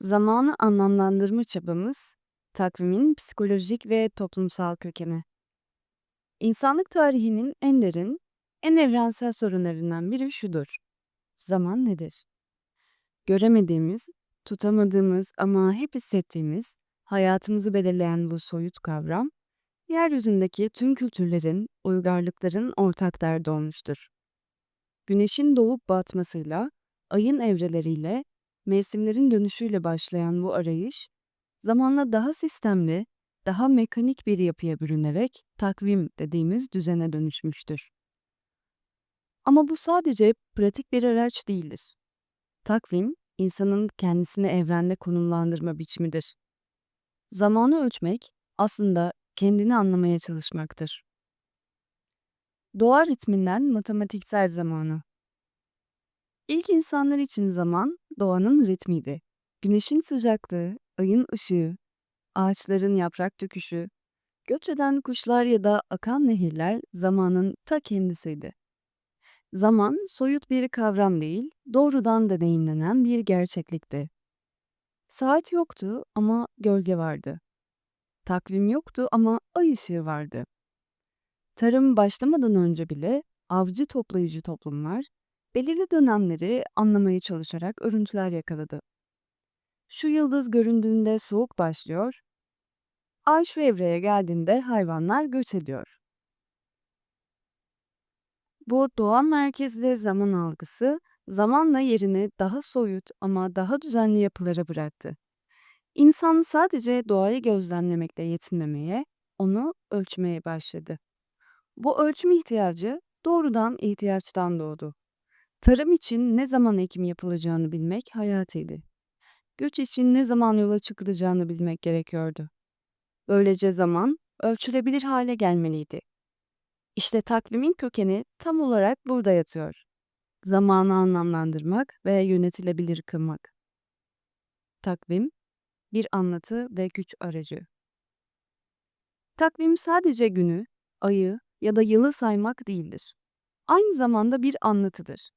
Zamanı anlamlandırma çabamız, takvimin psikolojik ve toplumsal kökeni. İnsanlık tarihinin en derin, en evrensel sorunlarından biri şudur. Zaman nedir? Göremediğimiz, tutamadığımız ama hep hissettiğimiz, hayatımızı belirleyen bu soyut kavram, yeryüzündeki tüm kültürlerin, uygarlıkların ortak derdi olmuştur. Güneşin doğup batmasıyla, ayın evreleriyle, mevsimlerin dönüşüyle başlayan bu arayış, zamanla daha sistemli, daha mekanik bir yapıya bürünerek takvim dediğimiz düzene dönüşmüştür. Ama bu sadece pratik bir araç değildir. Takvim, insanın kendisini evrende konumlandırma biçimidir. Zamanı ölçmek aslında kendini anlamaya çalışmaktır. Doğa ritminden matematiksel zamanı. İlk insanlar için zaman doğanın ritmiydi. Güneşin sıcaklığı, ayın ışığı, ağaçların yaprak döküşü, göç eden kuşlar ya da akan nehirler zamanın ta kendisiydi. Zaman soyut bir kavram değil, doğrudan deneyimlenen bir gerçeklikti. Saat yoktu ama gölge vardı. Takvim yoktu ama ay ışığı vardı. Tarım başlamadan önce bile avcı toplayıcı toplumlar belirli dönemleri anlamaya çalışarak örüntüler yakaladı. Şu yıldız göründüğünde soğuk başlıyor, ay şu evreye geldiğinde hayvanlar göç ediyor. Bu doğa merkezli zaman algısı zamanla yerini daha soyut ama daha düzenli yapılara bıraktı. İnsan sadece doğayı gözlemlemekle yetinmemeye, onu ölçmeye başladı. Bu ölçüm ihtiyacı doğrudan ihtiyaçtan doğdu. Tarım için ne zaman ekim yapılacağını bilmek hayatıydı. Göç için ne zaman yola çıkılacağını bilmek gerekiyordu. Böylece zaman ölçülebilir hale gelmeliydi. İşte takvimin kökeni tam olarak burada yatıyor. Zamanı anlamlandırmak ve yönetilebilir kılmak. Takvim, bir anlatı ve güç aracı. Takvim sadece günü, ayı ya da yılı saymak değildir. Aynı zamanda bir anlatıdır.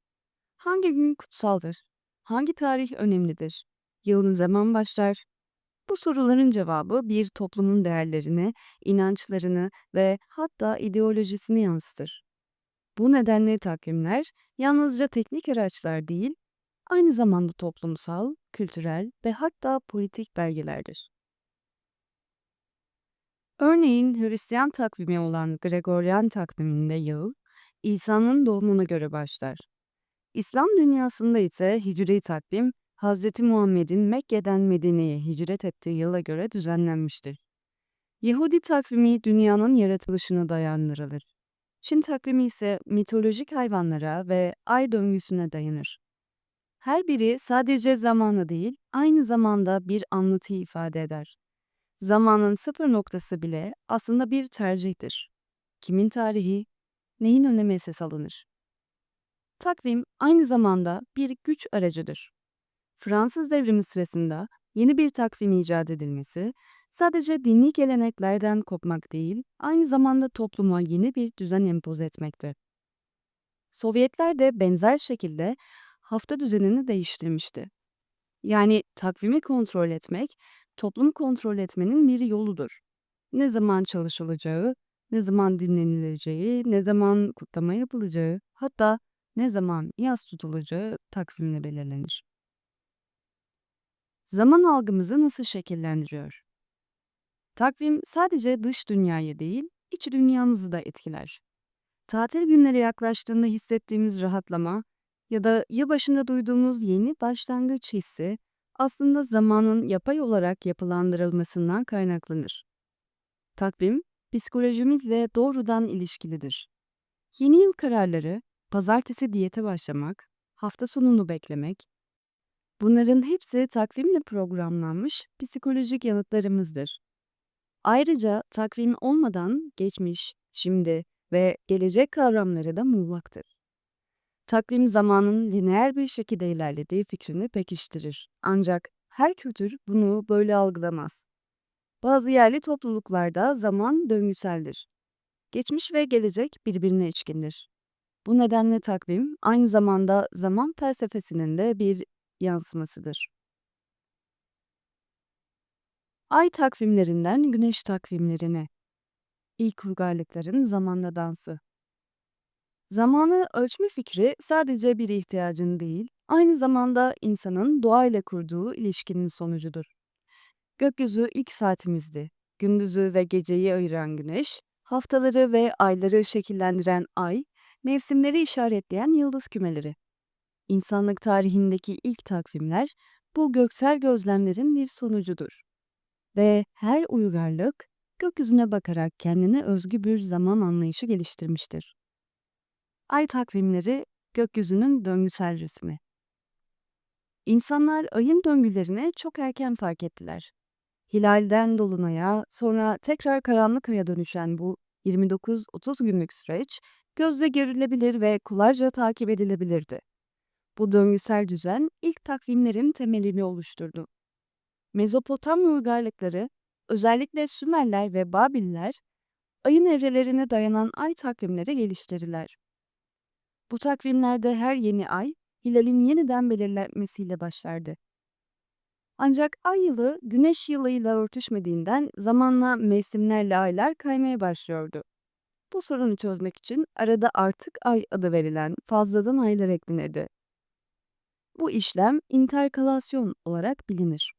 Hangi gün kutsaldır? Hangi tarih önemlidir? Yılın zaman başlar? Bu soruların cevabı bir toplumun değerlerini, inançlarını ve hatta ideolojisini yansıtır. Bu nedenle takvimler yalnızca teknik araçlar değil, aynı zamanda toplumsal, kültürel ve hatta politik belgelerdir. Örneğin Hristiyan takvimi olan Gregorian takviminde yıl, İsa'nın doğumuna göre başlar. İslam dünyasında ise hicri takvim, Hz. Muhammed'in Mekke'den Medine'ye hicret ettiği yıla göre düzenlenmiştir. Yahudi takvimi dünyanın yaratılışına dayandırılır. Çin takvimi ise mitolojik hayvanlara ve ay döngüsüne dayanır. Her biri sadece zamanı değil, aynı zamanda bir anlatıyı ifade eder. Zamanın sıfır noktası bile aslında bir tercihtir. Kimin tarihi, neyin önemi esas alınır? Takvim aynı zamanda bir güç aracıdır. Fransız devrimi sırasında yeni bir takvim icat edilmesi, sadece dini geleneklerden kopmak değil, aynı zamanda topluma yeni bir düzen empoze etmekti. Sovyetler de benzer şekilde hafta düzenini değiştirmişti. Yani takvimi kontrol etmek, toplumu kontrol etmenin bir yoludur. Ne zaman çalışılacağı, ne zaman dinlenileceği, ne zaman kutlama yapılacağı, hatta ne zaman yaz tutulacağı takvimle belirlenir. Zaman algımızı nasıl şekillendiriyor? Takvim sadece dış dünyayı değil, iç dünyamızı da etkiler. Tatil günleri yaklaştığında hissettiğimiz rahatlama ya da yılbaşında duyduğumuz yeni başlangıç hissi aslında zamanın yapay olarak yapılandırılmasından kaynaklanır. Takvim, psikolojimizle doğrudan ilişkilidir. Yeni yıl kararları, pazartesi diyete başlamak, hafta sonunu beklemek, bunların hepsi takvimle programlanmış psikolojik yanıtlarımızdır. Ayrıca takvim olmadan geçmiş, şimdi ve gelecek kavramları da muğlaktır. Takvim zamanın lineer bir şekilde ilerlediği fikrini pekiştirir. Ancak her kültür bunu böyle algılamaz. Bazı yerli topluluklarda zaman döngüseldir. Geçmiş ve gelecek birbirine ilişkindir. Bu nedenle takvim aynı zamanda zaman felsefesinin de bir yansımasıdır. Ay takvimlerinden güneş takvimlerine. İlk uygarlıkların zamanla dansı. Zamanı ölçme fikri sadece bir ihtiyacın değil, aynı zamanda insanın doğayla kurduğu ilişkinin sonucudur. Gökyüzü ilk saatimizdi. Gündüzü ve geceyi ayıran güneş, haftaları ve ayları şekillendiren ay, mevsimleri işaretleyen yıldız kümeleri. İnsanlık tarihindeki ilk takvimler bu göksel gözlemlerin bir sonucudur. Ve her uygarlık gökyüzüne bakarak kendine özgü bir zaman anlayışı geliştirmiştir. Ay takvimleri gökyüzünün döngüsel resmi. İnsanlar ayın döngülerini çok erken fark ettiler. Hilalden dolunaya, sonra tekrar karanlık aya dönüşen bu 29-30 günlük süreç gözle görülebilir ve kolayca takip edilebilirdi. Bu döngüsel düzen ilk takvimlerin temelini oluşturdu. Mezopotamya uygarlıkları, özellikle Sümerler ve Babiller, ayın evrelerine dayanan ay takvimleri geliştirdiler. Bu takvimlerde her yeni ay, hilalin yeniden belirlenmesiyle başlardı. Ancak ay yılı güneş yılıyla örtüşmediğinden zamanla mevsimlerle aylar kaymaya başlıyordu. Bu sorunu çözmek için arada artık ay adı verilen fazladan aylar eklenirdi. Bu işlem interkalasyon olarak bilinir.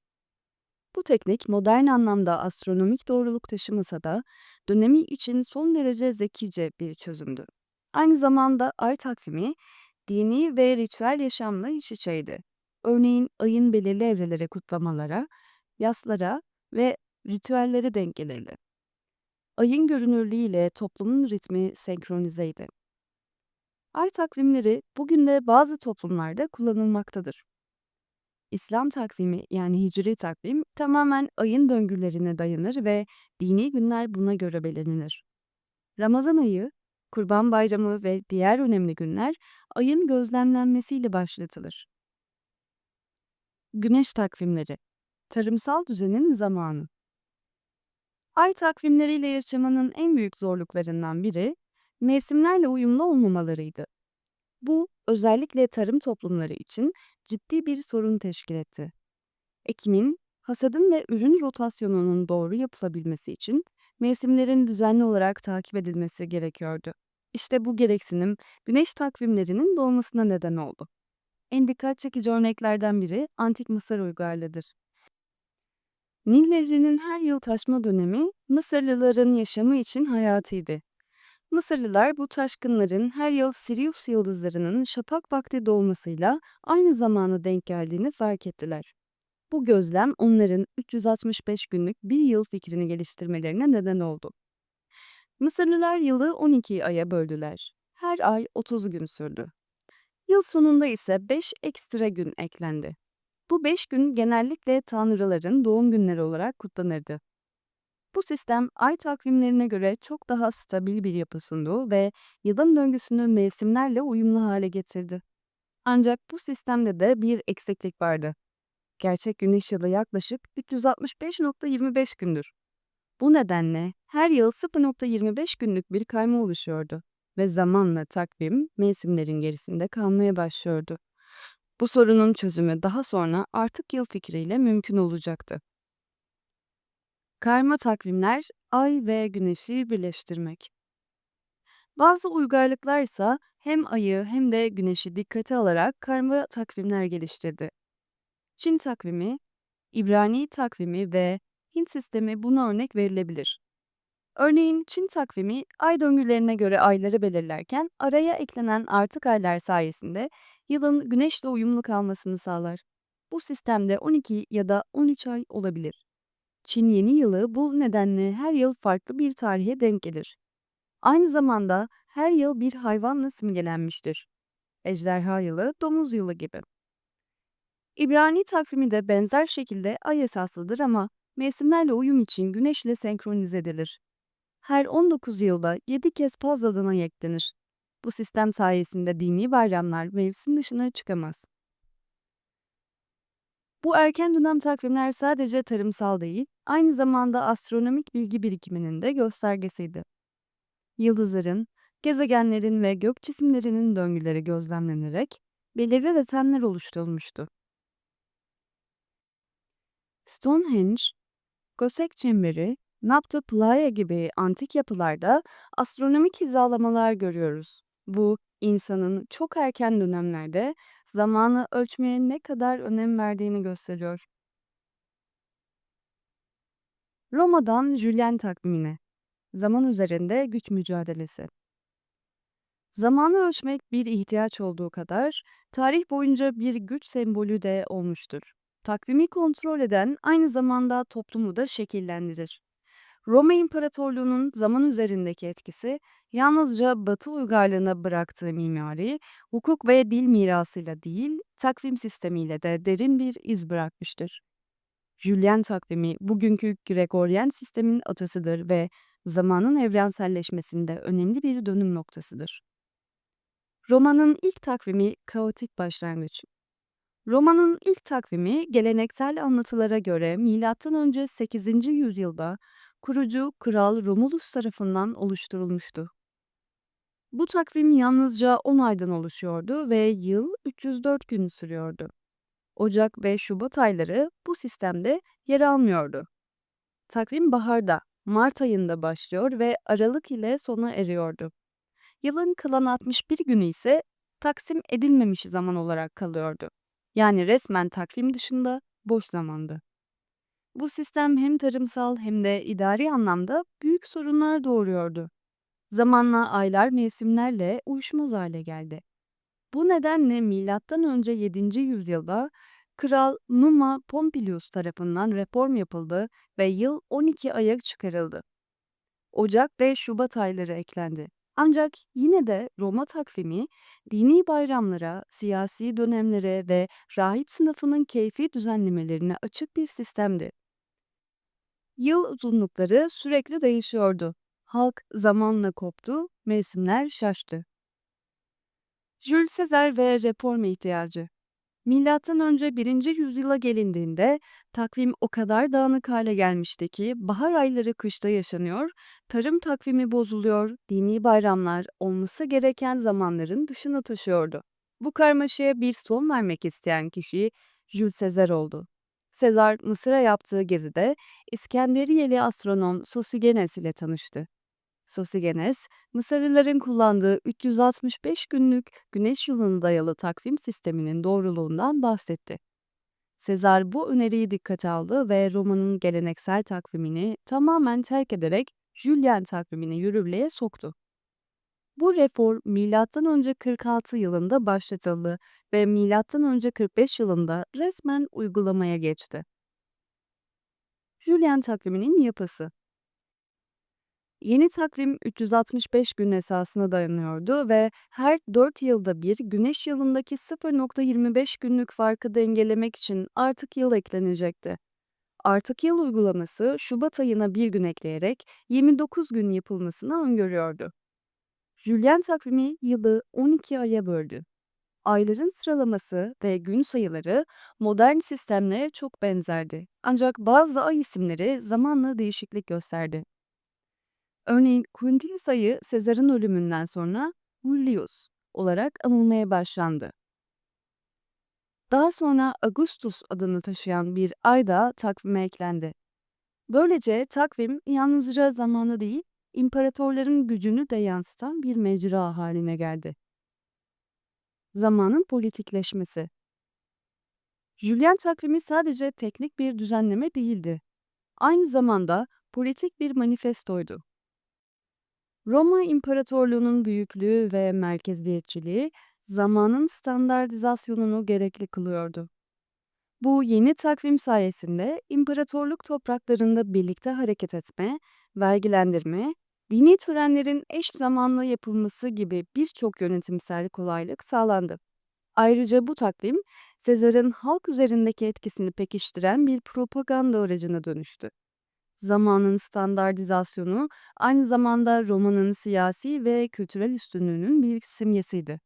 Bu teknik modern anlamda astronomik doğruluk taşımasa da dönemi için son derece zekice bir çözümdü. Aynı zamanda ay takvimi dini ve ritüel yaşamla iç içeydi. Örneğin ayın belirli evrelere kutlamalara, yaslara ve ritüellere denk gelirdi. Ayın görünürlüğüyle toplumun ritmi senkronizeydi. Ay takvimleri bugün de bazı toplumlarda kullanılmaktadır. İslam takvimi yani hicri takvim tamamen ayın döngülerine dayanır ve dini günler buna göre belirlenir. Ramazan ayı, Kurban Bayramı ve diğer önemli günler ayın gözlemlenmesiyle başlatılır. Güneş takvimleri Tarımsal düzenin zamanı Ay takvimleriyle yaşamanın en büyük zorluklarından biri mevsimlerle uyumlu olmamalarıydı. Bu özellikle tarım toplumları için ciddi bir sorun teşkil etti. Ekimin, hasadın ve ürün rotasyonunun doğru yapılabilmesi için mevsimlerin düzenli olarak takip edilmesi gerekiyordu. İşte bu gereksinim güneş takvimlerinin doğmasına neden oldu. En dikkat çekici örneklerden biri Antik Mısır uygarlığıdır. Nil Nehri'nin her yıl taşma dönemi Mısırlıların yaşamı için hayatıydı. Mısırlılar bu taşkınların her yıl Sirius yıldızlarının şafak vakti doğmasıyla aynı zamana denk geldiğini fark ettiler. Bu gözlem onların 365 günlük bir yıl fikrini geliştirmelerine neden oldu. Mısırlılar yılı 12 aya böldüler. Her ay 30 gün sürdü. Yıl sonunda ise 5 ekstra gün eklendi. Bu 5 gün genellikle tanrıların doğum günleri olarak kutlanırdı. Bu sistem ay takvimlerine göre çok daha stabil bir yapı sundu ve yılın döngüsünü mevsimlerle uyumlu hale getirdi. Ancak bu sistemde de bir eksiklik vardı. Gerçek güneş yılı yaklaşık 365.25 gündür. Bu nedenle her yıl 0.25 günlük bir kayma oluşuyordu ve zamanla takvim mevsimlerin gerisinde kalmaya başlıyordu. Bu sorunun çözümü daha sonra artık yıl fikriyle mümkün olacaktı. Karma takvimler, ay ve güneşi birleştirmek. Bazı uygarlıklar ise hem ayı hem de güneşi dikkate alarak karma takvimler geliştirdi. Çin takvimi, İbrani takvimi ve Hint sistemi buna örnek verilebilir. Örneğin Çin takvimi ay döngülerine göre ayları belirlerken araya eklenen artık aylar sayesinde yılın güneşle uyumlu kalmasını sağlar. Bu sistemde 12 ya da 13 ay olabilir. Çin yeni yılı bu nedenle her yıl farklı bir tarihe denk gelir. Aynı zamanda her yıl bir hayvanla simgelenmiştir. Ejderha yılı, domuz yılı gibi. İbrani takvimi de benzer şekilde ay esaslıdır ama mevsimlerle uyum için güneşle senkronize edilir. Her 19 yılda 7 kez fazladan ay eklenir. Bu sistem sayesinde dini bayramlar mevsim dışına çıkamaz. Bu erken dönem takvimler sadece tarımsal değil, aynı zamanda astronomik bilgi birikiminin de göstergesiydi. Yıldızların, gezegenlerin ve gök cisimlerinin döngüleri gözlemlenerek belirli detenler oluşturulmuştu. Stonehenge, Gösek çemberi, Napta Playa gibi antik yapılarda astronomik hizalamalar görüyoruz. Bu, insanın çok erken dönemlerde zamanı ölçmeye ne kadar önem verdiğini gösteriyor. Roma'dan Julian takvimine, zaman üzerinde güç mücadelesi. Zamanı ölçmek bir ihtiyaç olduğu kadar, tarih boyunca bir güç sembolü de olmuştur. Takvimi kontrol eden aynı zamanda toplumu da şekillendirir. Roma İmparatorluğu'nun zaman üzerindeki etkisi yalnızca Batı uygarlığına bıraktığı mimari, hukuk ve dil mirasıyla değil, takvim sistemiyle de derin bir iz bırakmıştır. Julian takvimi bugünkü Gregorian sistemin atasıdır ve zamanın evrenselleşmesinde önemli bir dönüm noktasıdır. Roma'nın ilk takvimi kaotik başlangıç. Roma'nın ilk takvimi geleneksel anlatılara göre M.Ö. 8. yüzyılda kurucu Kral Romulus tarafından oluşturulmuştu. Bu takvim yalnızca 10 aydan oluşuyordu ve yıl 304 gün sürüyordu. Ocak ve Şubat ayları bu sistemde yer almıyordu. Takvim baharda, Mart ayında başlıyor ve Aralık ile sona eriyordu. Yılın kalan 61 günü ise taksim edilmemiş zaman olarak kalıyordu. Yani resmen takvim dışında boş zamandı. Bu sistem hem tarımsal hem de idari anlamda büyük sorunlar doğuruyordu. Zamanla aylar mevsimlerle uyuşmaz hale geldi. Bu nedenle M.Ö. 7. yüzyılda Kral Numa Pompilius tarafından reform yapıldı ve yıl 12 aya çıkarıldı. Ocak ve Şubat ayları eklendi. Ancak yine de Roma takvimi dini bayramlara, siyasi dönemlere ve rahip sınıfının keyfi düzenlemelerine açık bir sistemdi. Yıl uzunlukları sürekli değişiyordu. Halk zamanla koptu, mevsimler şaştı. Jules Caesar ve reform ihtiyacı Milattan önce 1. yüzyıla gelindiğinde takvim o kadar dağınık hale gelmişti ki bahar ayları kışta yaşanıyor, tarım takvimi bozuluyor, dini bayramlar olması gereken zamanların dışına taşıyordu. Bu karmaşaya bir son vermek isteyen kişi Jules Caesar oldu. Sezar Mısır'a yaptığı gezide İskenderiyeli astronom Sosigenes ile tanıştı. Sosigenes, Mısırlıların kullandığı 365 günlük güneş yılına dayalı takvim sisteminin doğruluğundan bahsetti. Sezar bu öneriyi dikkate aldı ve Roma'nın geleneksel takvimini tamamen terk ederek Julian takvimini yürürlüğe soktu. Bu reform M.Ö. 46 yılında başlatıldı ve M.Ö. 45 yılında resmen uygulamaya geçti. Julian takviminin yapısı Yeni takvim 365 gün esasına dayanıyordu ve her 4 yılda bir güneş yılındaki 0.25 günlük farkı dengelemek için artık yıl eklenecekti. Artık yıl uygulaması Şubat ayına bir gün ekleyerek 29 gün yapılmasını öngörüyordu. Julian takvimi yılı 12 aya böldü. Ayların sıralaması ve gün sayıları modern sistemlere çok benzerdi. Ancak bazı ay isimleri zamanla değişiklik gösterdi. Örneğin Quintilius ayı Sezar'ın ölümünden sonra Julius olarak anılmaya başlandı. Daha sonra Augustus adını taşıyan bir ay da takvime eklendi. Böylece takvim yalnızca zamanı değil, imparatorların gücünü de yansıtan bir mecra haline geldi. Zamanın politikleşmesi Julian takvimi sadece teknik bir düzenleme değildi. Aynı zamanda politik bir manifestoydu. Roma İmparatorluğu'nun büyüklüğü ve merkeziyetçiliği zamanın standartizasyonunu gerekli kılıyordu. Bu yeni takvim sayesinde imparatorluk topraklarında birlikte hareket etme, vergilendirme, dini törenlerin eş zamanlı yapılması gibi birçok yönetimsel kolaylık sağlandı. Ayrıca bu takvim, Sezar'ın halk üzerindeki etkisini pekiştiren bir propaganda aracına dönüştü. Zamanın standartizasyonu aynı zamanda romanın siyasi ve kültürel üstünlüğünün bir simgesiydi.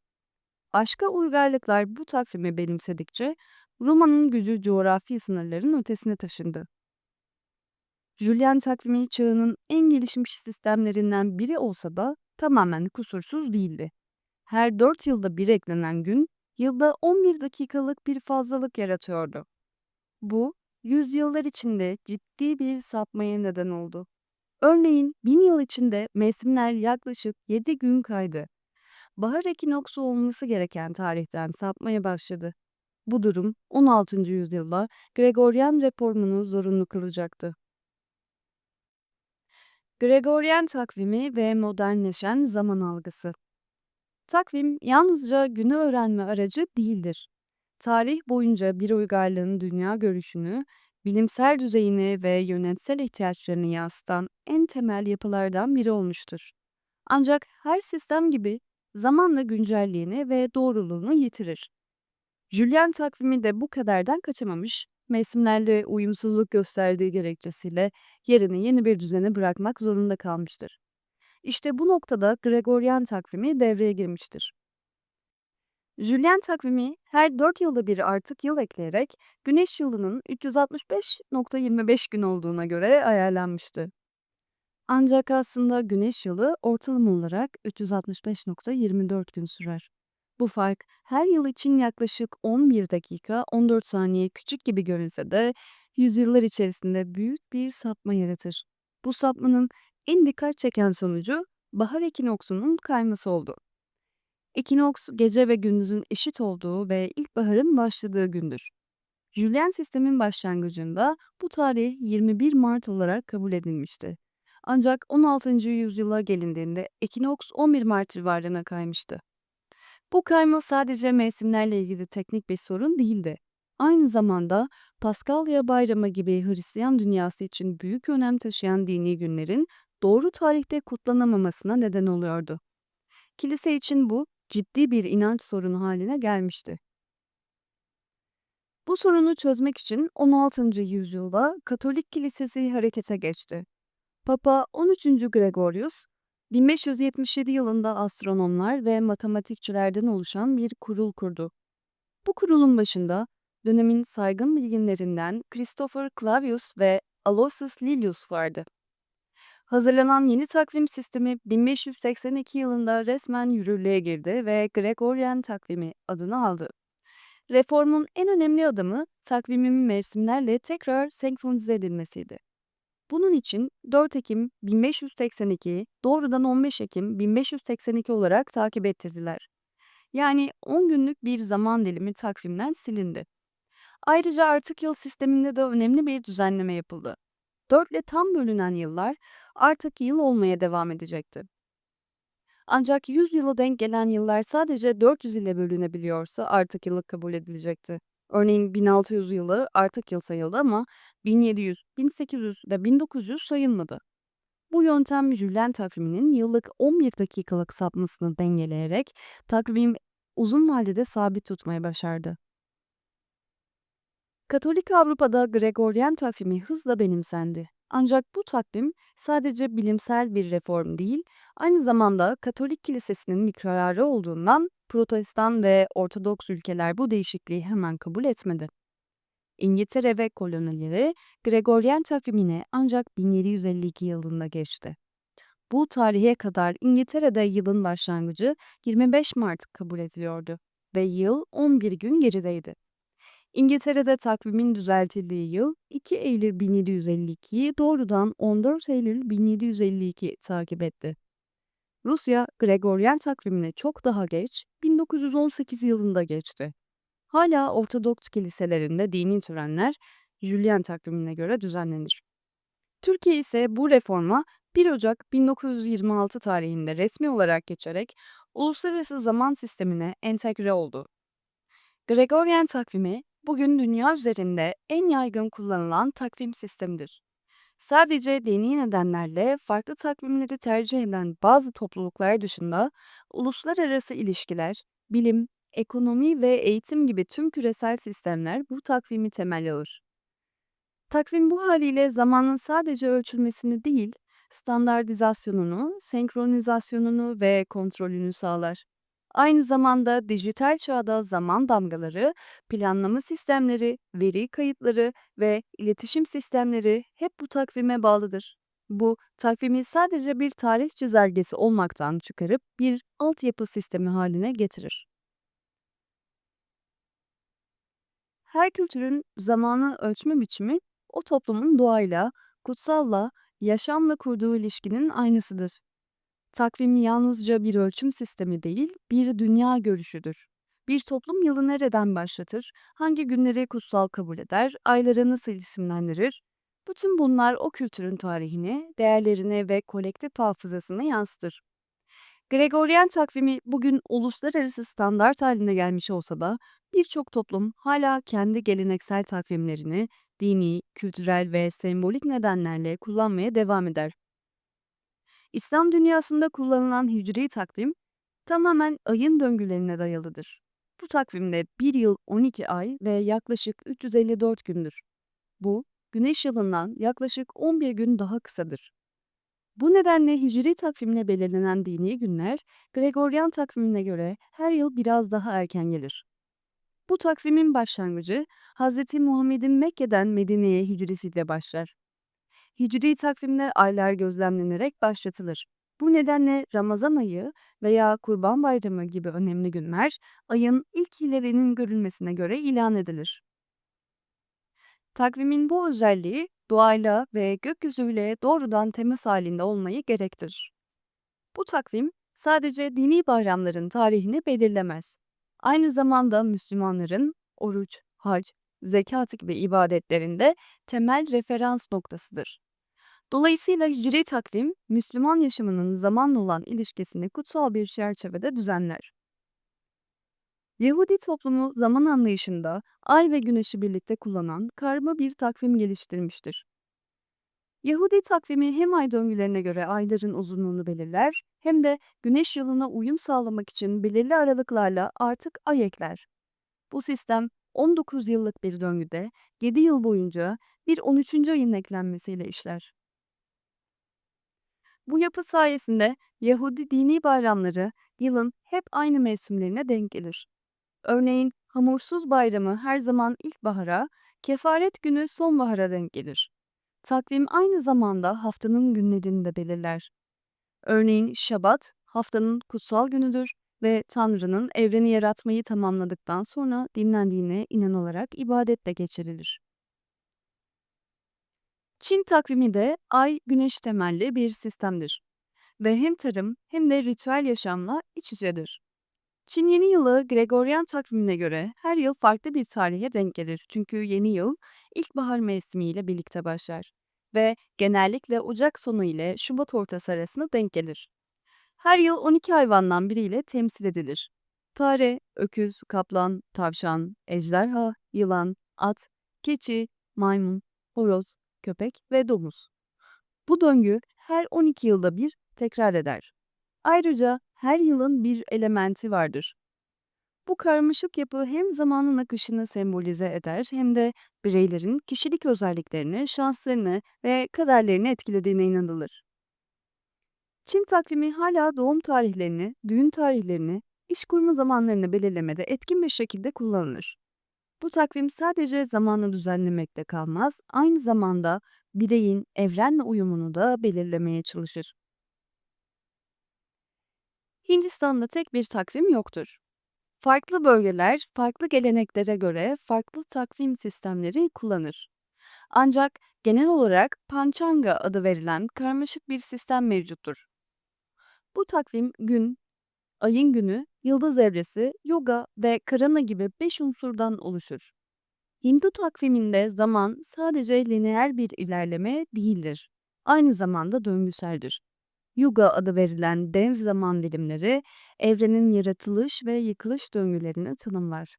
Başka uygarlıklar bu takvimi benimsedikçe Roma'nın gücü coğrafi sınırların ötesine taşındı. Julian takvimi çağının en gelişmiş sistemlerinden biri olsa da tamamen kusursuz değildi. Her 4 yılda bir eklenen gün, yılda 11 dakikalık bir fazlalık yaratıyordu. Bu, yüzyıllar içinde ciddi bir sapmaya neden oldu. Örneğin 1000 yıl içinde mevsimler yaklaşık 7 gün kaydı. Bahar ekinoksu olması gereken tarihten sapmaya başladı. Bu durum 16. yüzyılda Gregorian reformunu zorunlu kılacaktı. Gregorian takvimi ve modernleşen zaman algısı. Takvim yalnızca günü öğrenme aracı değildir. Tarih boyunca bir uygarlığın dünya görüşünü, bilimsel düzeyini ve yönetsel ihtiyaçlarını yansıtan en temel yapılardan biri olmuştur. Ancak her sistem gibi zamanla güncelliğini ve doğruluğunu yitirir. Julian takvimi de bu kadardan kaçamamış, mevsimlerle uyumsuzluk gösterdiği gerekçesiyle yerini yeni bir düzene bırakmak zorunda kalmıştır. İşte bu noktada Gregorian takvimi devreye girmiştir. Julian takvimi her 4 yılda bir artık yıl ekleyerek güneş yılının 365.25 gün olduğuna göre ayarlanmıştı. Ancak aslında güneş yılı ortalama olarak 365.24 gün sürer. Bu fark her yıl için yaklaşık 11 dakika 14 saniye küçük gibi görünse de yüzyıllar içerisinde büyük bir sapma yaratır. Bu sapmanın en dikkat çeken sonucu bahar ekinoksunun kayması oldu. Ekinoks gece ve gündüzün eşit olduğu ve ilkbaharın başladığı gündür. Julian sistemin başlangıcında bu tarih 21 Mart olarak kabul edilmişti. Ancak 16. yüzyıla gelindiğinde ekinoks 11 Mart civarına kaymıştı. Bu kayma sadece mevsimlerle ilgili teknik bir sorun değildi. Aynı zamanda Paskalya Bayramı gibi Hristiyan dünyası için büyük önem taşıyan dini günlerin doğru tarihte kutlanamamasına neden oluyordu. Kilise için bu ciddi bir inanç sorunu haline gelmişti. Bu sorunu çözmek için 16. yüzyılda Katolik Kilisesi harekete geçti. Papa 13. Gregorius, 1577 yılında astronomlar ve matematikçilerden oluşan bir kurul kurdu. Bu kurulun başında dönemin saygın bilginlerinden Christopher Clavius ve Aloysius Lilius vardı. Hazırlanan yeni takvim sistemi 1582 yılında resmen yürürlüğe girdi ve Gregorian takvimi adını aldı. Reformun en önemli adımı takvimin mevsimlerle tekrar senkronize edilmesiydi. Bunun için 4 Ekim 1582 doğrudan 15 Ekim 1582 olarak takip ettirdiler. Yani 10 günlük bir zaman dilimi takvimden silindi. Ayrıca artık yıl sisteminde de önemli bir düzenleme yapıldı. 4 ile tam bölünen yıllar artık yıl olmaya devam edecekti. Ancak 100 yıla denk gelen yıllar sadece 400 ile bölünebiliyorsa artık yıllık kabul edilecekti. Örneğin 1600 yılı artık yıl sayıldı ama 1700, 1800 ve 1900 sayılmadı. Bu yöntem Julian takviminin yıllık 11 dakikalık sapmasını dengeleyerek takvim uzun vadede sabit tutmayı başardı. Katolik Avrupa'da Gregorian takvimi hızla benimsendi. Ancak bu takvim sadece bilimsel bir reform değil, aynı zamanda Katolik Kilisesi'nin bir olduğundan Protestan ve Ortodoks ülkeler bu değişikliği hemen kabul etmedi. İngiltere ve kolonileri Gregorian takvimine ancak 1752 yılında geçti. Bu tarihe kadar İngiltere'de yılın başlangıcı 25 Mart kabul ediliyordu ve yıl 11 gün gerideydi. İngiltere'de takvimin düzeltildiği yıl 2 Eylül 1752'yi doğrudan 14 Eylül 1752 takip etti. Rusya, Gregorian takvimine çok daha geç, 1918 yılında geçti. Hala Ortodoks kiliselerinde dini törenler Julian takvimine göre düzenlenir. Türkiye ise bu reforma 1 Ocak 1926 tarihinde resmi olarak geçerek uluslararası zaman sistemine entegre oldu. Gregorian takvimi bugün dünya üzerinde en yaygın kullanılan takvim sistemidir. Sadece dini nedenlerle farklı takvimleri tercih eden bazı topluluklar dışında uluslararası ilişkiler, bilim, ekonomi ve eğitim gibi tüm küresel sistemler bu takvimi temel alır. Takvim bu haliyle zamanın sadece ölçülmesini değil, standartizasyonunu, senkronizasyonunu ve kontrolünü sağlar. Aynı zamanda dijital çağda zaman damgaları, planlama sistemleri, veri kayıtları ve iletişim sistemleri hep bu takvime bağlıdır. Bu, takvimi sadece bir tarih çizelgesi olmaktan çıkarıp bir altyapı sistemi haline getirir. Her kültürün zamanı ölçme biçimi o toplumun doğayla, kutsalla, yaşamla kurduğu ilişkinin aynısıdır. Takvim yalnızca bir ölçüm sistemi değil, bir dünya görüşüdür. Bir toplum yılı nereden başlatır, hangi günleri kutsal kabul eder, ayları nasıl isimlendirir? Bütün bunlar o kültürün tarihini, değerlerini ve kolektif hafızasını yansıtır. Gregorian takvimi bugün uluslararası standart haline gelmiş olsa da birçok toplum hala kendi geleneksel takvimlerini dini, kültürel ve sembolik nedenlerle kullanmaya devam eder. İslam dünyasında kullanılan hicri takvim tamamen ayın döngülerine dayalıdır. Bu takvimde bir yıl 12 ay ve yaklaşık 354 gündür. Bu, güneş yılından yaklaşık 11 gün daha kısadır. Bu nedenle hicri takvimle belirlenen dini günler, Gregorian takvimine göre her yıl biraz daha erken gelir. Bu takvimin başlangıcı, Hz. Muhammed'in Mekke'den Medine'ye hicrisiyle başlar. Hicri takvimde aylar gözlemlenerek başlatılır. Bu nedenle Ramazan ayı veya Kurban Bayramı gibi önemli günler ayın ilk hilalinin görülmesine göre ilan edilir. Takvimin bu özelliği doğayla ve gökyüzüyle doğrudan temas halinde olmayı gerektirir. Bu takvim sadece dini bayramların tarihini belirlemez. Aynı zamanda Müslümanların oruç, hac, zekat gibi ibadetlerinde temel referans noktasıdır. Dolayısıyla hicri takvim, Müslüman yaşamının zamanla olan ilişkisini kutsal bir çerçevede düzenler. Yahudi toplumu zaman anlayışında ay ve güneşi birlikte kullanan karma bir takvim geliştirmiştir. Yahudi takvimi hem ay döngülerine göre ayların uzunluğunu belirler hem de güneş yılına uyum sağlamak için belirli aralıklarla artık ay ekler. Bu sistem 19 yıllık bir döngüde 7 yıl boyunca bir 13. ayın eklenmesiyle işler. Bu yapı sayesinde Yahudi dini bayramları yılın hep aynı mevsimlerine denk gelir. Örneğin Hamursuz Bayramı her zaman ilkbahara, Kefaret Günü sonbahara denk gelir. Takvim aynı zamanda haftanın günlerini de belirler. Örneğin Şabat haftanın kutsal günüdür ve Tanrı'nın evreni yaratmayı tamamladıktan sonra dinlendiğine inanılarak ibadetle geçirilir. Çin takvimi de ay-güneş temelli bir sistemdir ve hem tarım hem de ritüel yaşamla iç içedir. Çin yeni yılı Gregorian takvimine göre her yıl farklı bir tarihe denk gelir. Çünkü yeni yıl ilkbahar mevsimiyle birlikte başlar ve genellikle Ocak sonu ile Şubat ortası arasında denk gelir. Her yıl 12 hayvandan biriyle temsil edilir. Fare, öküz, kaplan, tavşan, ejderha, yılan, at, keçi, maymun, horoz, köpek ve domuz. Bu döngü her 12 yılda bir tekrar eder. Ayrıca her yılın bir elementi vardır. Bu karmaşık yapı hem zamanın akışını sembolize eder hem de bireylerin kişilik özelliklerini, şanslarını ve kaderlerini etkilediğine inanılır. Çin takvimi hala doğum tarihlerini, düğün tarihlerini, iş kurma zamanlarını belirlemede etkin bir şekilde kullanılır. Bu takvim sadece zamanı düzenlemekte kalmaz, aynı zamanda bireyin evrenle uyumunu da belirlemeye çalışır. Hindistan'da tek bir takvim yoktur. Farklı bölgeler farklı geleneklere göre farklı takvim sistemleri kullanır. Ancak genel olarak Panchanga adı verilen karmaşık bir sistem mevcuttur. Bu takvim gün, ayın günü, yıldız evresi, yoga ve karana gibi beş unsurdan oluşur. Hindu takviminde zaman sadece lineer bir ilerleme değildir. Aynı zamanda döngüseldir. Yuga adı verilen dev zaman dilimleri evrenin yaratılış ve yıkılış döngülerini tanımlar.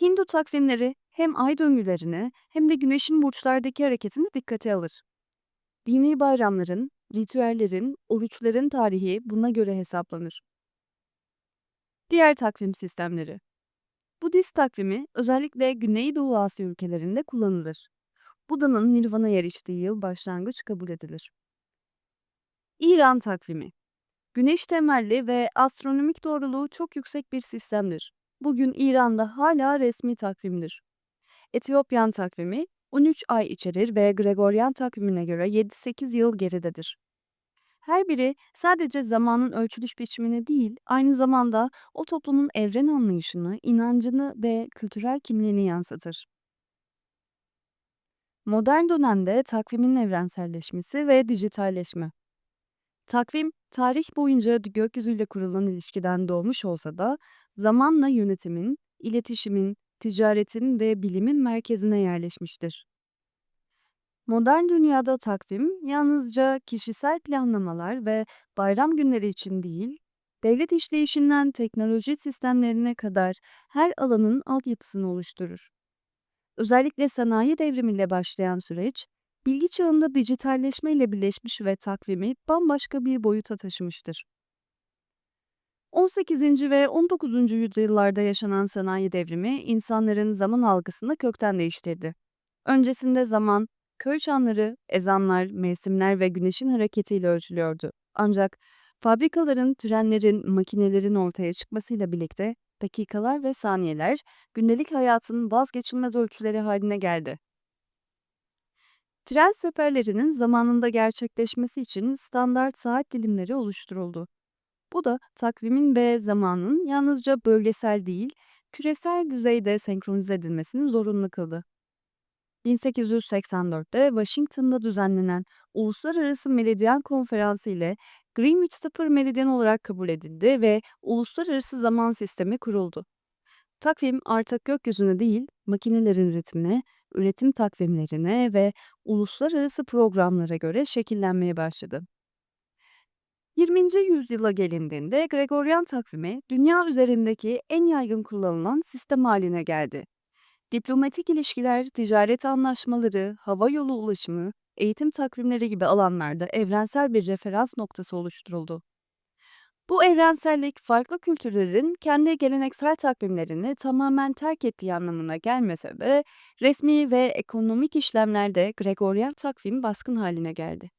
Hindu takvimleri hem ay döngülerini hem de güneşin burçlardaki hareketini dikkate alır. Dini bayramların, ritüellerin, oruçların tarihi buna göre hesaplanır. Diğer takvim sistemleri Budist takvimi özellikle Güneydoğu Asya ülkelerinde kullanılır. Buda'nın Nirvana eriştiği yıl başlangıç kabul edilir. İran takvimi Güneş temelli ve astronomik doğruluğu çok yüksek bir sistemdir. Bugün İran'da hala resmi takvimdir. Etiyopyan takvimi 13 ay içerir ve Gregorian takvimine göre 7-8 yıl geridedir. Her biri sadece zamanın ölçülüş biçimini değil, aynı zamanda o toplumun evren anlayışını, inancını ve kültürel kimliğini yansıtır. Modern dönemde takvimin evrenselleşmesi ve dijitalleşme. Takvim, tarih boyunca gökyüzüyle kurulan ilişkiden doğmuş olsa da zamanla yönetimin, iletişimin, ticaretin ve bilimin merkezine yerleşmiştir. Modern dünyada takvim yalnızca kişisel planlamalar ve bayram günleri için değil, devlet işleyişinden teknoloji sistemlerine kadar her alanın altyapısını oluşturur. Özellikle sanayi devrimiyle başlayan süreç, bilgi çağında dijitalleşmeyle birleşmiş ve takvimi bambaşka bir boyuta taşımıştır. 18. ve 19. yüzyıllarda yaşanan sanayi devrimi insanların zaman algısını kökten değiştirdi. Öncesinde zaman, köy çanları, ezanlar, mevsimler ve güneşin hareketiyle ölçülüyordu. Ancak fabrikaların, trenlerin, makinelerin ortaya çıkmasıyla birlikte dakikalar ve saniyeler gündelik hayatın vazgeçilmez ölçüleri haline geldi. Tren seferlerinin zamanında gerçekleşmesi için standart saat dilimleri oluşturuldu. Bu da takvimin ve zamanın yalnızca bölgesel değil, küresel düzeyde senkronize edilmesini zorunlu kıldı. 1884'te Washington'da düzenlenen Uluslararası Meridyen Konferansı ile Greenwich Sıfır Meridyen olarak kabul edildi ve uluslararası zaman sistemi kuruldu. Takvim artık gökyüzüne değil, makinelerin ritmine, üretim takvimlerine ve uluslararası programlara göre şekillenmeye başladı. 20. yüzyıla gelindiğinde Gregorian takvimi dünya üzerindeki en yaygın kullanılan sistem haline geldi. Diplomatik ilişkiler, ticaret anlaşmaları, hava yolu ulaşımı, eğitim takvimleri gibi alanlarda evrensel bir referans noktası oluşturuldu. Bu evrensellik farklı kültürlerin kendi geleneksel takvimlerini tamamen terk ettiği anlamına gelmese de resmi ve ekonomik işlemlerde Gregorian takvim baskın haline geldi.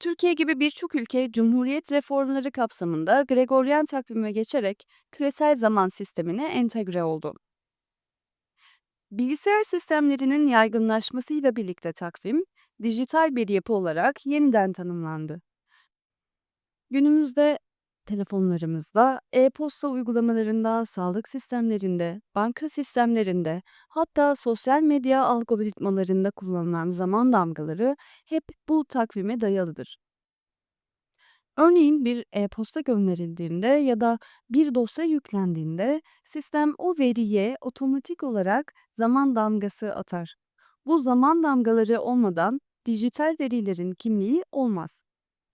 Türkiye gibi birçok ülke Cumhuriyet reformları kapsamında Gregorian takvime geçerek küresel zaman sistemine entegre oldu. Bilgisayar sistemlerinin yaygınlaşmasıyla birlikte takvim, dijital bir yapı olarak yeniden tanımlandı. Günümüzde telefonlarımızda, e-posta uygulamalarında, sağlık sistemlerinde, banka sistemlerinde, hatta sosyal medya algoritmalarında kullanılan zaman damgaları hep bu takvime dayalıdır. Örneğin bir e-posta gönderildiğinde ya da bir dosya yüklendiğinde sistem o veriye otomatik olarak zaman damgası atar. Bu zaman damgaları olmadan dijital verilerin kimliği olmaz.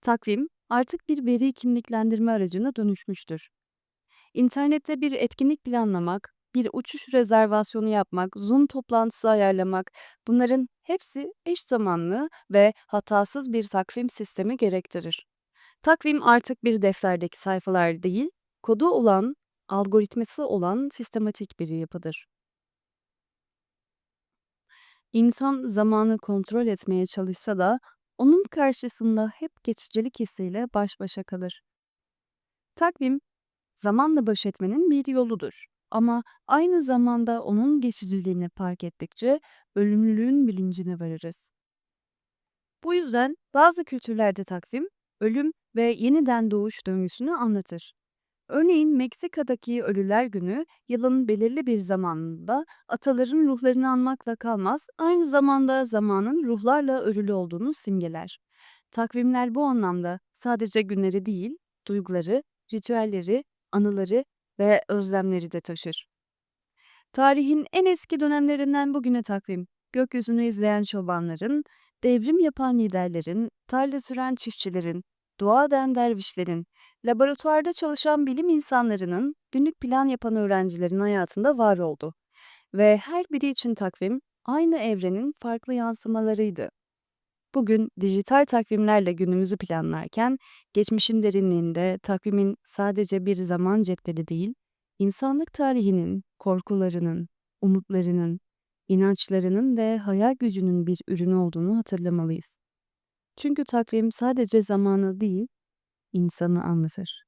Takvim artık bir veri kimliklendirme aracına dönüşmüştür. İnternette bir etkinlik planlamak, bir uçuş rezervasyonu yapmak, Zoom toplantısı ayarlamak bunların hepsi eş zamanlı ve hatasız bir takvim sistemi gerektirir. Takvim artık bir defterdeki sayfalar değil, kodu olan, algoritması olan sistematik bir yapıdır. İnsan zamanı kontrol etmeye çalışsa da onun karşısında hep geçicilik hissiyle baş başa kalır. Takvim, zamanla baş etmenin bir yoludur. Ama aynı zamanda onun geçiciliğini fark ettikçe ölümlülüğün bilincine varırız. Bu yüzden bazı kültürlerde takvim, ölüm ve yeniden doğuş döngüsünü anlatır. Örneğin Meksika'daki Ölüler Günü yılın belirli bir zamanında ataların ruhlarını anmakla kalmaz, aynı zamanda zamanın ruhlarla örülü olduğunu simgeler. Takvimler bu anlamda sadece günleri değil, duyguları, ritüelleri, anıları ve özlemleri de taşır. Tarihin en eski dönemlerinden bugüne takvim, gökyüzünü izleyen çobanların, devrim yapan liderlerin, tarla süren çiftçilerin, dua eden dervişlerin, laboratuvarda çalışan bilim insanlarının, günlük plan yapan öğrencilerin hayatında var oldu. Ve her biri için takvim aynı evrenin farklı yansımalarıydı. Bugün dijital takvimlerle günümüzü planlarken geçmişin derinliğinde takvimin sadece bir zaman cetveli değil, insanlık tarihinin, korkularının, umutlarının, inançlarının ve hayal gücünün bir ürünü olduğunu hatırlamalıyız. Çünkü takvim sadece zamanı değil, insanı anlatır.